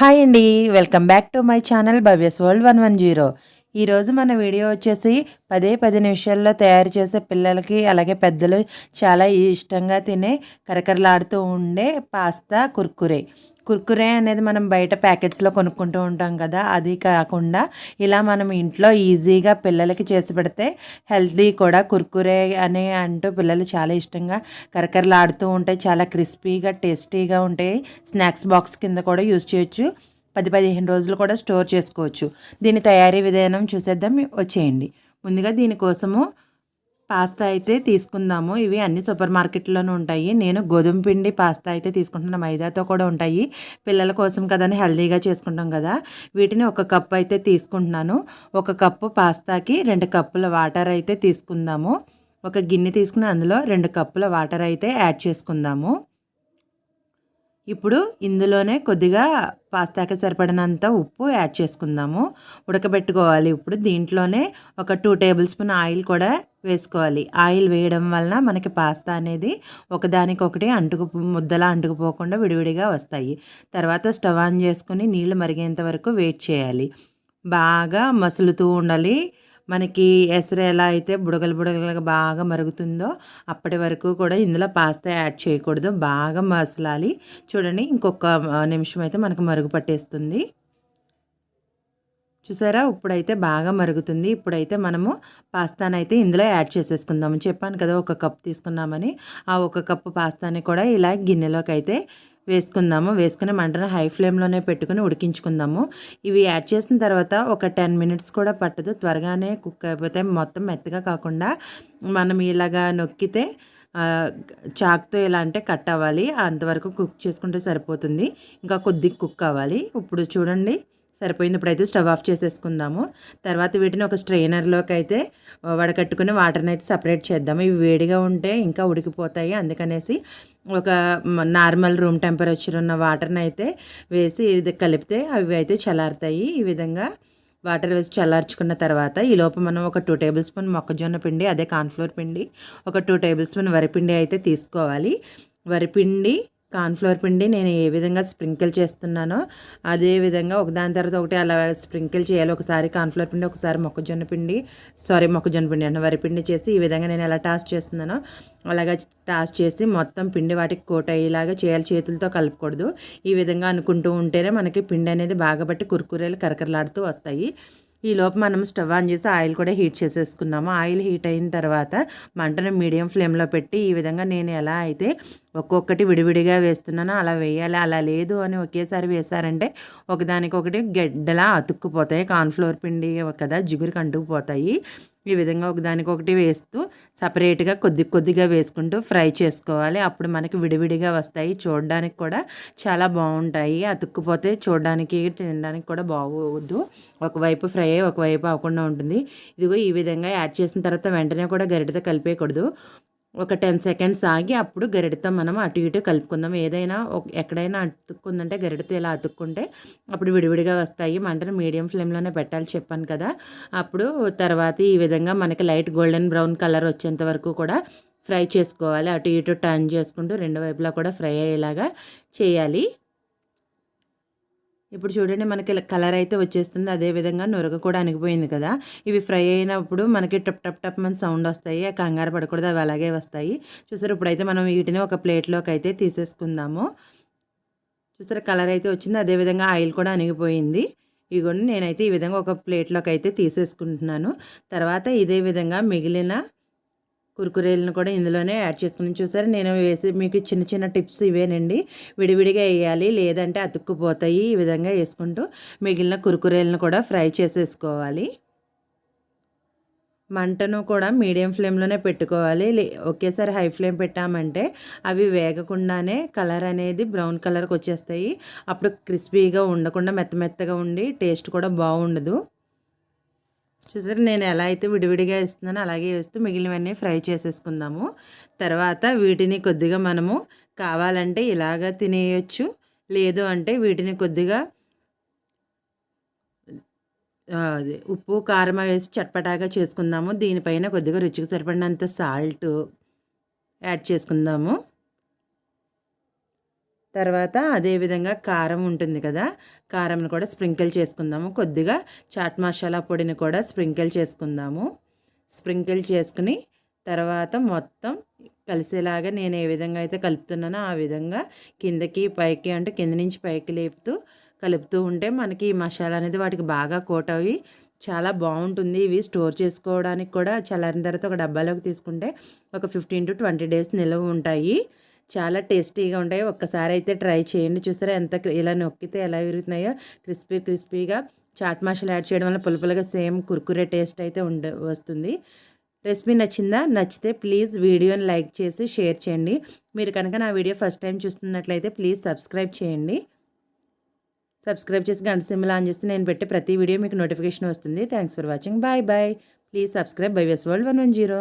Hi అండి welcome back to my channel Bhavya's world one one zero. ఈరోజు మన video వచ్చేసి పదే పది నిమిషాల్లో తయారు చేసే పిల్లలకి అలాగే పెద్దలు చాలా ఇష్టంగా తినే కరకరలాడుతూ ఉండే పాస్తా కుర్కురే. కుర్కురే అనేది మనం బయట ప్యాకెట్స్లో కొనుక్కుంటూ ఉంటాం కదా అది కాకుండా ఇలా మనం ఇంట్లో ఈజీగా పిల్లలకి చేసి పెడితే హెల్తీ కూడా. కుర్కురే అని అంటూ పిల్లలు చాలా ఇష్టంగా కరకరలాడుతూ ఉంటాయి చాలా క్రిస్పీగా టేస్టీగా ఉంటాయి స్నాక్స్ బాక్స్ కింద కూడా యూజ్ చేయొచ్చు. పది పదిహేను రోజులు కూడా స్టోర్ చేసుకోవచ్చు. దీని తయారీ విధానం చూసేద్దాం వచ్చేయండి. ముందుగా దీనికోసము పాస్తా అయితే తీసుకుందాము. ఇవి అన్ని సూపర్ మార్కెట్లోనూ ఉంటాయి. నేను గోధుమ పిండి పాస్తా అయితే తీసుకుంటున్న మైదాతో కూడా ఉంటాయి. పిల్లల కోసం కదని హెల్దీగా చేసుకుంటాం కదా. వీటిని ఒక కప్పు అయితే తీసుకుంటున్నాను. ఒక కప్పు పాస్తాకి రెండు కప్పుల వాటర్ అయితే తీసుకుందాము. ఒక గిన్నె తీసుకుని అందులో రెండు కప్పుల వాటర్ అయితే యాడ్ చేసుకుందాము. ఇప్పుడు ఇందులోనే కొద్దిగా పాస్తాకి సరిపడినంత ఉప్పు యాడ్ చేసుకుందాము. ఉడకబెట్టుకోవాలి ఇప్పుడు. దీంట్లోనే ఒక టూ టేబుల్ స్పూన్ ఆయిల్ కూడా వేసుకోవాలి. ఆయిల్ వేయడం వలన మనకి పాస్తా అనేది ఒకదానికొకటి అంటుకు ముద్దలా అంటుకుపోకుండా విడివిడిగా వస్తాయి. తర్వాత స్టవ్ ఆన్ చేసుకుని నీళ్ళు మరిగేంత వరకు వెయిట్ చేయాలి. బాగా మసులుతూ ఉండాలి. మనకి ఎసరు ఎలా అయితే బుడగలు బుడగలుగా బాగా మరుగుతుందో అప్పటి వరకు కూడా ఇందులో పాస్తా యాడ్ చేయకూడదు. బాగా మసలాలి. చూడండి ఇంకొక నిమిషం అయితే మనకు మరుగు పట్టేస్తుంది. చూసారా? ఇప్పుడైతే బాగా మరుగుతుంది. ఇప్పుడైతే మనము పాస్తానైతే ఇందులో యాడ్ చేసేసుకుందాము. చెప్పాను కదా ఒక కప్ తీసుకున్నామని. ఆ ఒక కప్పు పాస్తాని కూడా ఇలా గిన్నెలోకి అయితే వేసుకుందాము. వేసుకుని మంటను హై ఫ్లేమ్లోనే పెట్టుకుని ఉడికించుకుందాము. ఇవి యాడ్ చేసిన తర్వాత ఒక టెన్ మినిట్స్ కూడా పట్టదు. త్వరగానే కుక్ అయిపోతే మొత్తం మెత్తగా కాకుండా మనం ఇలాగా నొక్కితే చాక్తో ఎలా అంటే కట్ అవ్వాలి. అంతవరకు కుక్ చేసుకుంటే సరిపోతుంది. ఇంకా కొద్దిగా కుక్ అవ్వాలి. ఇప్పుడు చూడండి. సరిపోయింది ఇప్పుడైతే స్టవ్ ఆఫ్ చేసేసుకుందాము. తర్వాత వీటిని ఒక స్ట్రైనర్లోకి అయితే వడకట్టుకుని వాటర్ని అయితే సపరేట్ చేద్దాము. ఇవి వేడిగా ఉంటే ఇంకా ఉడికిపోతాయి. అందుకనేసి ఒక నార్మల్ రూమ్ టెంపరేచర్ ఉన్న వాటర్ని అయితే వేసి ఇది కలిపితే అవి అయితే చల్లారుతాయి. ఈ విధంగా వాటర్ వేసి చల్లార్చుకున్న తర్వాత ఈ లోపు మనం ఒక టూ టేబుల్ స్పూన్ మొక్కజొన్న పిండి అదే కార్న్ఫ్లోర్ పిండి ఒక టూ టేబుల్ స్పూన్ వరిపిండి అయితే తీసుకోవాలి. వరిపిండి కార్న్ఫ్లోర్ పిండి నేను ఏ విధంగా స్ప్రింకిల్ చేస్తున్నానో అదే విధంగా ఒకదాని తర్వాత ఒకటి అలా స్ప్రింకిల్ చేయాలి. ఒకసారి కార్న్ఫ్లోర్ పిండి ఒకసారి మొక్కజొన్న పిండి సారీ మొక్కజొన్న పిండి అంటే వరిపిండి చేసి ఈ విధంగా నేను ఎలా టాస్ చేస్తున్నానో అలాగా టాస్ చేసి మొత్తం పిండి వాటికి కోట్ అయ్యేలాగా చేయాలి. చేతులతో కలపకూడదు. ఈ విధంగా అనుకుంటూ ఉంటేనే మనకి పిండి అనేది బాగా బట్టి కురుకురేలు కరకరలాడుతూ వస్తాయి. ఈ లోపు మనం స్టవ్ ఆన్ చేసి ఆయిల్ కూడా హీట్ చేసేసుకున్నాము. ఆయిల్ హీట్ అయిన తర్వాత మంటను మీడియం ఫ్లేమ్లో పెట్టి ఈ విధంగా నేను ఎలా అయితే ఒక్కొక్కటి విడివిడిగా వేస్తున్నాను అలా వేయాలి అలా లేదు అని ఒకేసారి వేసారంటే ఒకదానికొకటి గడ్డలా అతుక్కుపోతాయి. కార్న్ఫ్లోర్ పిండి కదా జిగురికి అంటుకుపోతాయి ఈ విధంగా ఒకదానికొకటి వేస్తూ సపరేట్గా కొద్ది కొద్దిగా వేసుకుంటూ ఫ్రై చేసుకోవాలి. అప్పుడు మనకి విడివిడిగా వస్తాయి. చూడడానికి కూడా చాలా బాగుంటాయి. అతుక్కుపోతే చూడడానికి తినడానికి కూడా బాగోవద్దు ఒకవైపు ఫ్రై అయ్యి ఒకవైపు అవ్వకుండా ఉంటుంది. ఇదిగో ఈ విధంగా యాడ్ చేసిన తర్వాత వెంటనే కూడా గరిటతో కలిపేయకూడదు. ఒక టెన్ సెకండ్స్ ఆగి అప్పుడు గరిటతో మనం అటు ఇటు కలుపుకుందాం. ఏదైనా ఎక్కడైనా అతుక్కుందంటే గరిటతో ఇలా అతుక్కుంటే అప్పుడు విడివిడిగా వస్తాయి. మంటను మీడియం ఫ్లేమ్లోనే పెట్టాలి చెప్పాను కదా. అప్పుడు తర్వాత ఈ విధంగా మనకి లైట్ గోల్డెన్ బ్రౌన్ కలర్ వచ్చేంత వరకు కూడా ఫ్రై చేసుకోవాలి. అటు ఇటు టర్న్ చేసుకుంటూ రెండు వైపులా కూడా ఫ్రై అయ్యేలాగా చేయాలి. ఇప్పుడు చూడండి మనకి కలర్ అయితే వచ్చేస్తుంది. అదేవిధంగా నొరగ కూడా అనిగిపోయింది కదా. ఇవి ఫ్రై అయినప్పుడు మనకి టప్ టప్ టప్ మన సౌండ్ వస్తాయి. కంగారు పడకూడదు అవి అలాగే వస్తాయి. చూసారు ఇప్పుడైతే మనం వీటిని ఒక ప్లేట్లోకి అయితే తీసేసుకుందాము. చూసారు కలర్ అయితే వచ్చింది. అదేవిధంగా ఆయిల్ కూడా అనిగిపోయింది ఇదిగోండి నేనైతే ఈ విధంగా ఒక ప్లేట్లోకి అయితే తీసేసుకుంటున్నాను. తర్వాత ఇదే విధంగా మిగిలిన కురుకురేలను కూడా ఇందులోనే యాడ్ చేసుకుని చూసారు? నేను వేసి మీకు చిన్న చిన్న టిప్స్ ఇవేనండి. విడివిడిగా వేయాలి లేదంటే అతుక్కుపోతాయి ఈ విధంగా వేసుకుంటూ మిగిలిన కురుకురేలను కూడా ఫ్రై చేసేసుకోవాలి. మంటను కూడా మీడియం ఫ్లేమ్లోనే పెట్టుకోవాలి. ఒకేసారి హై ఫ్లేమ్ పెట్టామంటే అవి వేగకుండానే కలర్ అనేది బ్రౌన్ కలర్కి వచ్చేస్తాయి. అప్పుడు క్రిస్పీగా ఉండకుండా మెత్త మెత్తగా ఉండి టేస్ట్ కూడా బాగుండదు. చూసారు నేను ఎలా అయితే విడివిడిగా ఇస్తున్నానో అలాగే వేస్తూ మిగిలినవన్నీ ఫ్రై చేసేసుకుందాము. తర్వాత వీటిని కొద్దిగా మనము కావాలంటే ఇలాగా తినేయచ్చు. లేదు అంటే వీటిని కొద్దిగా ఉప్పు కారం వేసి చట్పటాగా చేసుకుందాము. దీనిపైన కొద్దిగా రుచికి సరిపడినంత సాల్ట్ యాడ్ చేసుకుందాము. తర్వాత అదేవిధంగా కారం ఉంటుంది కదా కారంను కూడా స్ప్రింకిల్ చేసుకుందాము. కొద్దిగా చాట్ మసాలా పొడిని కూడా స్ప్రింకిల్ చేసుకుందాము. స్ప్రింకిల్ చేసుకుని తర్వాత మొత్తం కలిసేలాగా నేను ఏ విధంగా అయితే కలుపుతున్నానో ఆ విధంగా కిందకి పైకి అంటే కింద నుంచి పైకి లేపుతూ కలుపుతూ ఉంటే మనకి ఈ మసాలా అనేది వాటికి బాగా కోట్ అవి చాలా బాగుంటుంది. ఇవి స్టోర్ చేసుకోవడానికి కూడా చల్లారిన తర్వాత ఒక డబ్బాలోకి తీసుకుంటే ఒక ఫిఫ్టీన్ టు ట్వంటీ డేస్ నిల్వ ఉంటాయి. చాలా టేస్టీగా ఉంటాయి. ఒక్కసారి అయితే ట్రై చేయండి. చూసారా ఎంత ఇలా నొక్కితే ఎలా విరుగుతున్నాయో. క్రిస్పీ క్రిస్పీగా చాట్ మసాలా యాడ్ చేయడం వల్ల పులుపులుగా సేమ్ కుర్కురే టేస్ట్ అయితే ఉండ వస్తుంది. రెసిపీ నచ్చిందా? నచ్చితే ప్లీజ్ వీడియోని లైక్ చేసి షేర్ చేయండి. మీరు కనుక నా వీడియో ఫస్ట్ టైం చూస్తున్నట్లయితే ప్లీజ్ సబ్స్క్రైబ్ చేయండి. సబ్స్క్రైబ్ చేసి గంట సింబల్ ఆన్ చేస్తే నేను పెట్టే ప్రతి వీడియో మీకు నోటిఫికేషన్ వస్తుంది. Thanks for watching. Bye bye. Please subscribe Bhavya's world one one zero.